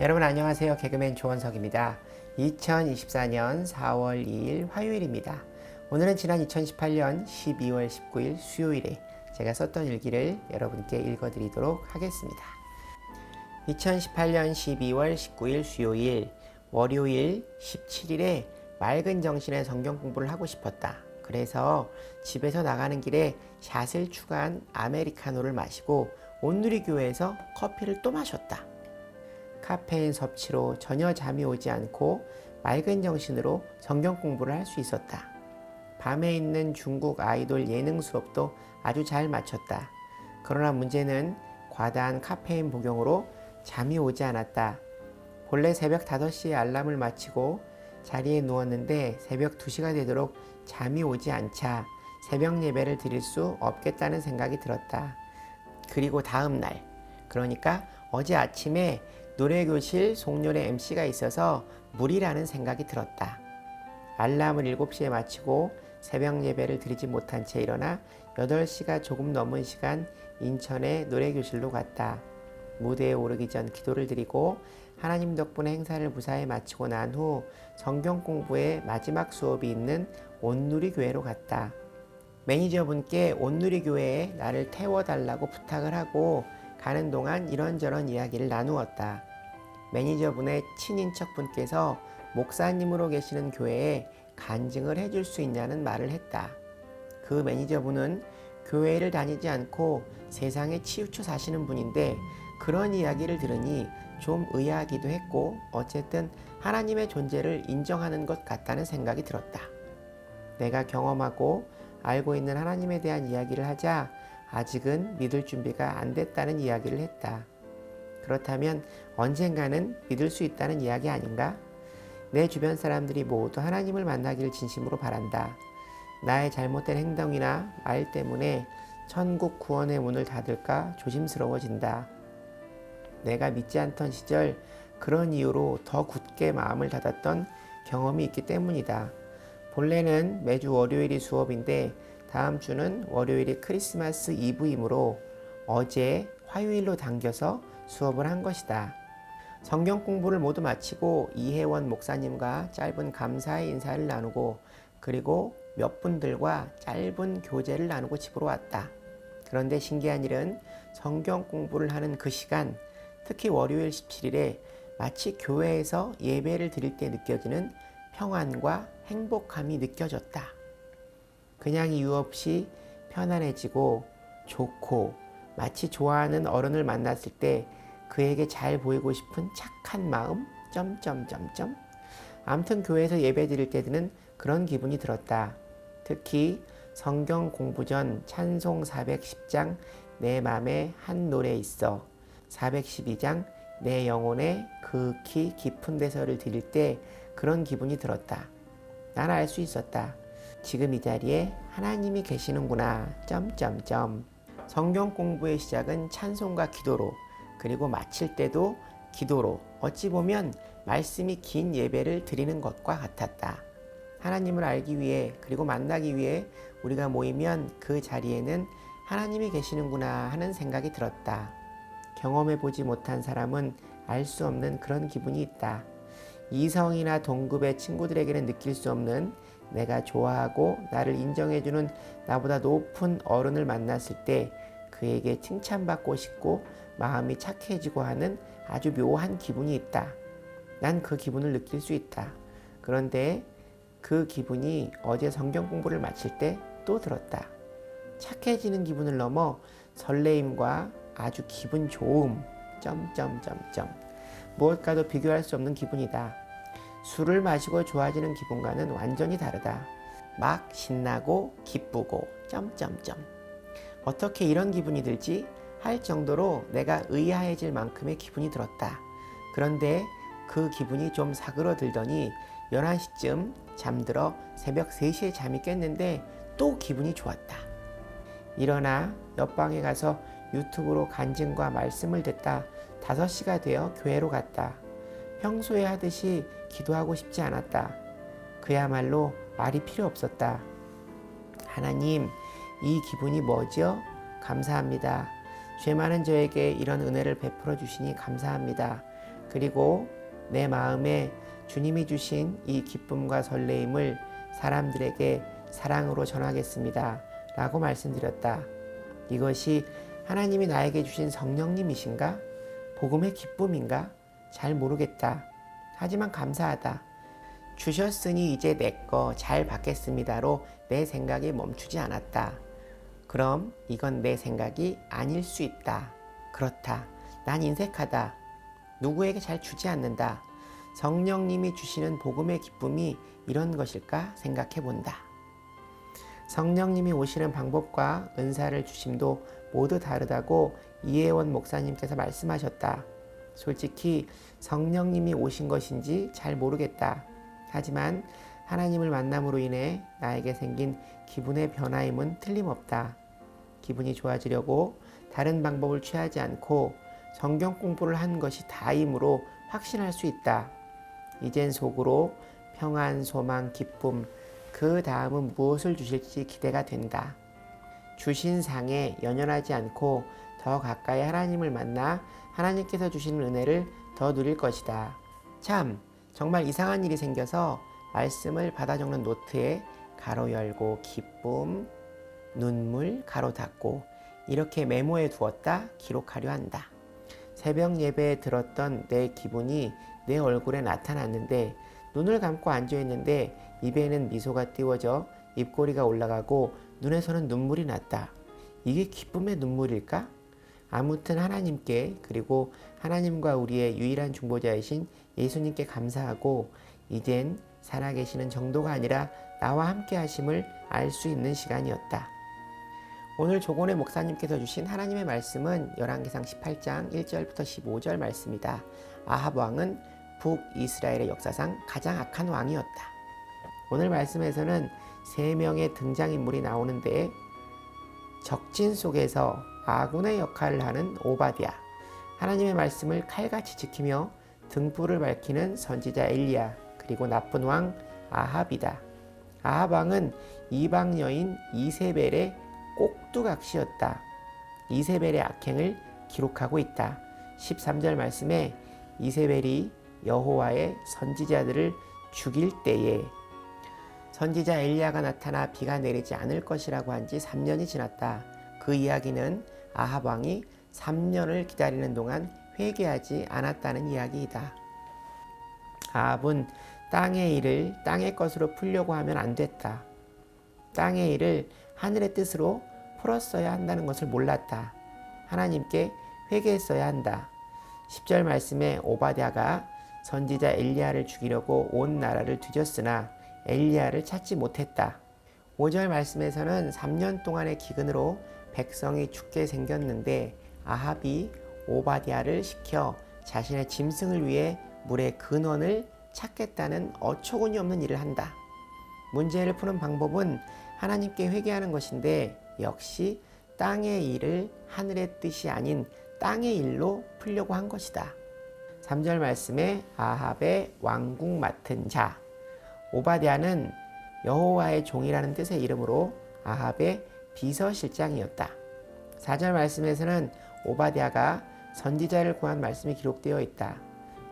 여러분 안녕하세요. 개그맨 조원석입니다. 2024년 4월 2일 화요일입니다. 오늘은 지난 2018년 12월 19일 수요일에 제가 썼던 일기를 여러분께 읽어드리도록 하겠습니다. 2018년 12월 19일 수요일 월요일 17일에 맑은 정신의 성경 공부를 하고 싶었다. 그래서 집에서 나가는 길에 샷을 추가한 아메리카노를 마시고 온누리 교회에서 커피를 또 마셨다. 카페인 섭취로 전혀 잠이 오지 않고 맑은 정신으로 성경 공부를 할 수 있었다. 밤에 있는 중국 아이돌 예능 수업도 아주 잘 마쳤다. 그러나 문제는 과다한 카페인 복용으로 잠이 오지 않았다. 본래 새벽 5시에 알람을 마치고 자리에 누웠는데 새벽 2시가 되도록 잠이 오지 않자 새벽 예배를 드릴 수 없겠다는 생각이 들었다. 그리고 다음 날, 그러니까 어제 아침에 노래교실 송년회 MC가 있어서 무리라는 생각이 들었다. 알람을 7시에 마치고 새벽 예배를 드리지 못한 채 일어나 8시가 조금 넘은 시간 인천의 노래교실로 갔다. 무대에 오르기 전 기도를 드리고 하나님 덕분에 행사를 무사히 마치고 난 후 성경 공부의 마지막 수업이 있는 온누리 교회로 갔다. 매니저분께 온누리 교회에 나를 태워달라고 부탁을 하고 가는 동안 이런저런 이야기를 나누었다. 매니저분의 친인척분께서 목사님으로 계시는 교회에 간증을 해줄 수 있냐는 말을 했다. 그 매니저분은 교회를 다니지 않고 세상에 치우쳐 사시는 분인데 그런 이야기를 들으니 좀 의아하기도 했고 어쨌든 하나님의 존재를 인정하는 것 같다는 생각이 들었다. 내가 경험하고 알고 있는 하나님에 대한 이야기를 하자 아직은 믿을 준비가 안 됐다는 이야기를 했다. 그렇다면 언젠가는 믿을 수 있다는 이야기 아닌가? 내 주변 사람들이 모두 하나님을 만나기를 진심으로 바란다. 나의 잘못된 행동이나 말 때문에 천국 구원의 문을 닫을까 조심스러워진다. 내가 믿지 않던 시절 그런 이유로 더 굳게 마음을 닫았던 경험이 있기 때문이다. 본래는 매주 월요일이 수업인데 다음 주는 월요일이 크리스마스 이브이므로 어제 화요일로 당겨서 수업을 한 것이다. 성경 공부를 모두 마치고 이혜원 목사님과 짧은 감사의 인사를 나누고 그리고 몇 분들과 짧은 교제를 나누고 집으로 왔다. 그런데 신기한 일은 성경 공부를 하는 그 시간, 특히 월요일 17일에 마치 교회에서 예배를 드릴 때 느껴지는 평안과 행복함이 느껴졌다. 그냥 이유 없이 편안해지고 좋고 마치 좋아하는 어른을 만났을 때 그에게 잘 보이고 싶은 착한 마음 점점점점 암튼 교회에서 예배 드릴 때 드는 그런 기분이 들었다. 특히 성경 공부 전 찬송 410장 내 맘에 한 노래 있어 412장 내 영혼의 극히 깊은 데서를 드릴 때 그런 기분이 들었다. 난 알 수 있었다. 지금 이 자리에 하나님이 계시는구나. 점점점. 성경 공부의 시작은 찬송과 기도로 그리고 마칠 때도 기도로 어찌 보면 말씀이 긴 예배를 드리는 것과 같았다. 하나님을 알기 위해 그리고 만나기 위해 우리가 모이면 그 자리에는 하나님이 계시는구나 하는 생각이 들었다. 경험해 보지 못한 사람은 알 수 없는 그런 기분이 있다. 이성이나 동급의 친구들에게는 느낄 수 없는 내가 좋아하고 나를 인정해주는 나보다 높은 어른을 만났을 때 그에게 칭찬받고 싶고 마음이 착해지고 하는 아주 묘한 기분이 있다. 난 그 기분을 느낄 수 있다. 그런데 그 기분이 어제 성경 공부를 마칠 때 또 들었다. 착해지는 기분을 넘어 설레임과 아주 기분 좋음, 점점점점. 무엇과도 비교할 수 없는 기분이다. 술을 마시고 좋아지는 기분과는 완전히 다르다. 막 신나고 기쁘고 점점점. 어떻게 이런 기분이 들지? 할 정도로 내가 의아해질 만큼의 기분이 들었다. 그런데 그 기분이 좀 사그러들더니 11시쯤 잠들어 새벽 3시에 잠이 깼는데 또 기분이 좋았다. 일어나 옆방에 가서 유튜브로 간증과 말씀을 듣다 5시가 되어 교회로 갔다. 평소에 하듯이 기도하고 싶지 않았다. 그야말로 말이 필요 없었다. 하나님, 이 기분이 뭐죠? 감사합니다. 죄 많은 저에게 이런 은혜를 베풀어 주시니 감사합니다. 그리고 내 마음에 주님이 주신 이 기쁨과 설레임을 사람들에게 사랑으로 전하겠습니다. 라고 말씀드렸다. 이것이 하나님이 나에게 주신 성령님이신가? 복음의 기쁨인가? 잘 모르겠다. 하지만 감사하다. 주셨으니 이제 내 거 잘 받겠습니다로 내 생각이 멈추지 않았다. 그럼 이건 내 생각이 아닐 수 있다. 그렇다. 난 인색하다. 누구에게 잘 주지 않는다. 성령님이 주시는 복음의 기쁨이 이런 것일까 생각해 본다. 성령님이 오시는 방법과 은사를 주심도 모두 다르다고 이혜원 목사님께서 말씀하셨다. 솔직히 성령님이 오신 것인지 잘 모르겠다. 하지만 하나님을 만남으로 인해 나에게 생긴 기분의 변화임은 틀림없다. 기분이 좋아지려고 다른 방법을 취하지 않고 성경 공부를 한 것이 다임으로 확신할 수 있다. 이젠 속으로 평안, 소망, 기쁨, 그 다음은 무엇을 주실지 기대가 된다. 주신 상에 연연하지 않고 더 가까이 하나님을 만나 하나님께서 주시는 은혜를 더 누릴 것이다. 참, 정말 이상한 일이 생겨서 말씀을 받아 적는 노트에 가로 열고 기쁨, 눈물, 가로 닫고 이렇게 메모해 두었다 기록하려 한다. 새벽 예배에 들었던 내 기분이 내 얼굴에 나타났는데 눈을 감고 앉아 있는데 입에는 미소가 띄워져 입꼬리가 올라가고 눈에서는 눈물이 났다. 이게 기쁨의 눈물일까? 아무튼 하나님께 그리고 하나님과 우리의 유일한 중보자이신 예수님께 감사하고 이젠 살아계시는 정도가 아니라 나와 함께 하심을 알 수 있는 시간이었다. 오늘 조곤의 목사님께서 주신 하나님의 말씀은 열왕기상 18장 1절부터 15절 말씀이다. 아합 왕은 북이스라엘의 역사상 가장 악한 왕이었다. 오늘 말씀에서는 세 명의 등장인물이 나오는데 적진 속에서 아군의 역할을 하는 오바디아, 하나님의 말씀을 칼같이 지키며 등불을 밝히는 선지자 엘리야, 그리고 나쁜 왕 아합이다. 아합 왕은 이방 여인 이세벨의 꼭두각시였다. 이세벨의 악행을 기록하고 있다. 13절 말씀에 이세벨이 여호와의 선지자들을 죽일 때에 선지자 엘리야가 나타나 비가 내리지 않을 것이라고 한 지 3년이 지났다. 그 이야기는 아합 왕이 3년을 기다리는 동안 회개하지 않았다는 이야기이다. 아합은 땅의 일을 땅의 것으로 풀려고 하면 안 됐다. 땅의 일을 하늘의 뜻으로 풀었어야 한다는 것을 몰랐다. 하나님께 회개했어야 한다. 10절 말씀에 오바댜가 선지자 엘리야를 죽이려고 온 나라를 뒤졌으나 엘리야를 찾지 못했다. 5절 말씀에서는 3년 동안의 기근으로 백성이 죽게 생겼는데 아합이 오바디아를 시켜 자신의 짐승을 위해 물의 근원을 찾겠다는 어처구니 없는 일을 한다. 문제를 푸는 방법은 하나님께 회개하는 것인데 역시 땅의 일을 하늘의 뜻이 아닌 땅의 일로 풀려고 한 것이다. 3절 말씀에 아합의 왕궁 맡은 자 오바디아는 여호와의 종이라는 뜻의 이름으로 아합의 비서실장이었다. 4절 말씀에서는 오바디아가 선지자를 구한 말씀이 기록되어 있다.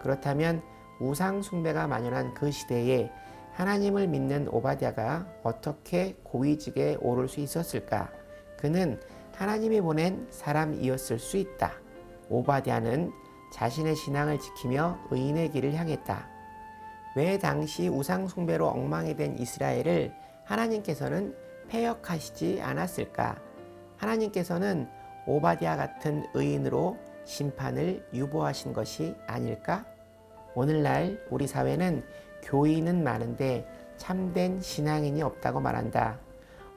그렇다면 우상 숭배가 만연한 그 시대에 하나님을 믿는 오바디아가 어떻게 고위직에 오를 수 있었을까? 그는 하나님이 보낸 사람이었을 수 있다. 오바디아는 자신의 신앙을 지키며 의인의 길을 향했다. 왜 당시 우상 숭배로 엉망이 된 이스라엘을 하나님께서는 폐역하시지 않았을까? 하나님께서는 오바디아 같은 의인으로 심판을 유보하신 것이 아닐까? 오늘날 우리 사회는 교인은 많은데 참된 신앙인이 없다고 말한다.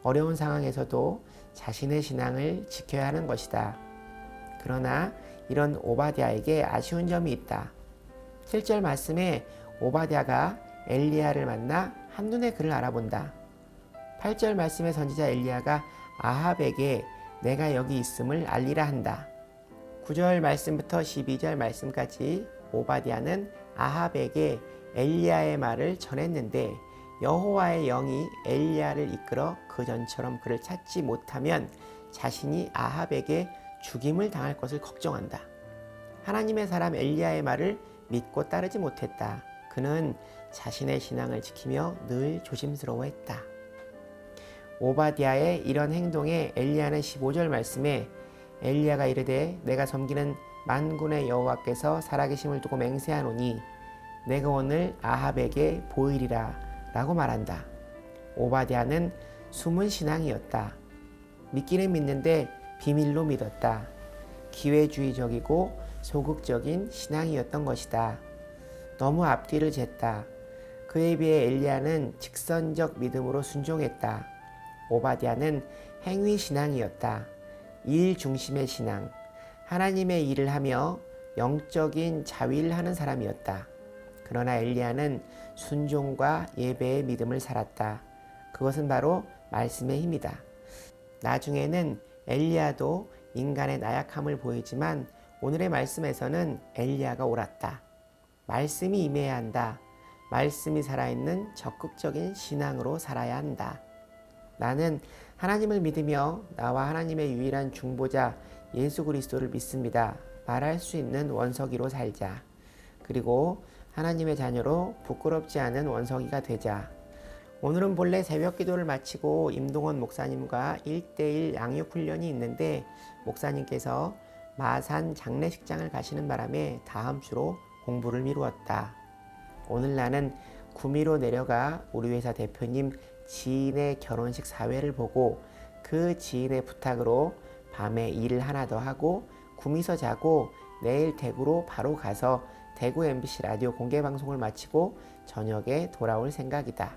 어려운 상황에서도 자신의 신앙을 지켜야 하는 것이다. 그러나 이런 오바디아에게 아쉬운 점이 있다. 7절 말씀에 오바디아가 엘리야를 만나 한눈에 그를 알아본다. 8절 말씀에 선지자 엘리야가 아합에게 내가 여기 있음을 알리라 한다. 9절 말씀부터 12절 말씀까지 오바디아는 아합에게 엘리야의 말을 전했는데 여호와의 영이 엘리야를 이끌어 그 전처럼 그를 찾지 못하면 자신이 아합에게 죽임을 당할 것을 걱정한다. 하나님의 사람 엘리야의 말을 믿고 따르지 못했다. 그는 자신의 신앙을 지키며 늘 조심스러워했다. 오바디아의 이런 행동에 엘리야는 15절 말씀에 엘리야가 이르되 내가 섬기는 만군의 여호와께서 살아계심을 두고 맹세하노니 내가 오늘 아합에게 보이리라 라고 말한다. 오바디아는 숨은 신앙이었다. 믿기는 믿는데 비밀로 믿었다. 기회주의적이고 소극적인 신앙이었던 것이다. 너무 앞뒤를 쟀다. 그에 비해 엘리야는 직선적 믿음으로 순종했다. 오바디아는 행위 신앙이었다. 일 중심의 신앙. 하나님의 일을 하며 영적인 자위를 하는 사람이었다. 그러나 엘리야는 순종과 예배의 믿음을 살았다. 그것은 바로 말씀의 힘이다. 나중에는 엘리야도 인간의 나약함을 보이지만 오늘의 말씀에서는 엘리야가 옳았다. 말씀이 임해야 한다. 말씀이 살아있는 적극적인 신앙으로 살아야 한다. 나는 하나님을 믿으며 나와 하나님의 유일한 중보자 예수 그리스도를 믿습니다. 말할 수 있는 원석이로 살자. 그리고 하나님의 자녀로 부끄럽지 않은 원석이가 되자. 오늘은 본래 새벽 기도를 마치고 임동원 목사님과 1대1 양육 훈련이 있는데 목사님께서 마산 장례식장을 가시는 바람에 다음 주로 공부를 미루었다. 오늘 나는 구미로 내려가 우리 회사 대표님 지인의 결혼식 사회를 보고 그 지인의 부탁으로 밤에 일을 하나 더 하고 구미서 자고 내일 대구로 바로 가서 대구 MBC 라디오 공개 방송을 마치고 저녁에 돌아올 생각이다.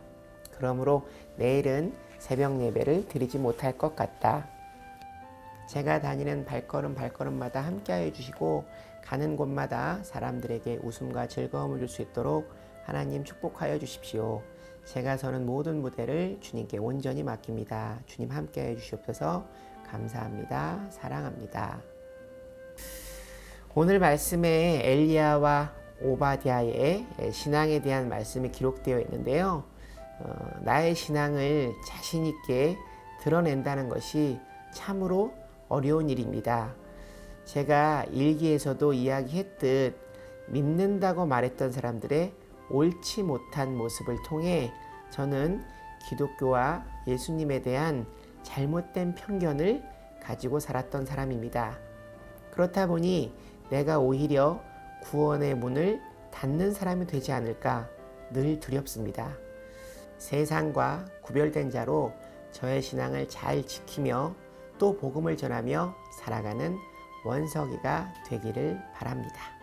그러므로 내일은 새벽 예배를 드리지 못할 것 같다. 제가 다니는 발걸음 발걸음마다 함께하여 주시고 가는 곳마다 사람들에게 웃음과 즐거움을 줄 수 있도록 하나님 축복하여 주십시오. 제가 서는 모든 무대를 주님께 온전히 맡깁니다. 주님 함께 해 주시옵소서 감사합니다. 사랑합니다. 오늘 말씀에 엘리야와 오바디아의 신앙에 대한 말씀이 기록되어 있는데요. 어, 나의 신앙을 자신 있게 드러낸다는 것이 참으로 어려운 일입니다. 제가 일기에서도 이야기했듯 믿는다고 말했던 사람들의 옳지 못한 모습을 통해 저는 기독교와 예수님에 대한 잘못된 편견을 가지고 살았던 사람입니다. 그렇다 보니 내가 오히려 구원의 문을 닫는 사람이 되지 않을까 늘 두렵습니다. 세상과 구별된 자로 저의 신앙을 잘 지키며 또 복음을 전하며 살아가는 원석이가 되기를 바랍니다.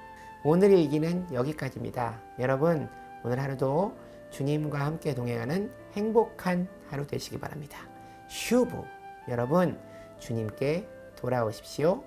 오늘 일기는 여기까지입니다. 여러분, 오늘 하루도 주님과 함께 동행하는 행복한 하루 되시기 바랍니다. 슈브! 여러분, 주님께 돌아오십시오.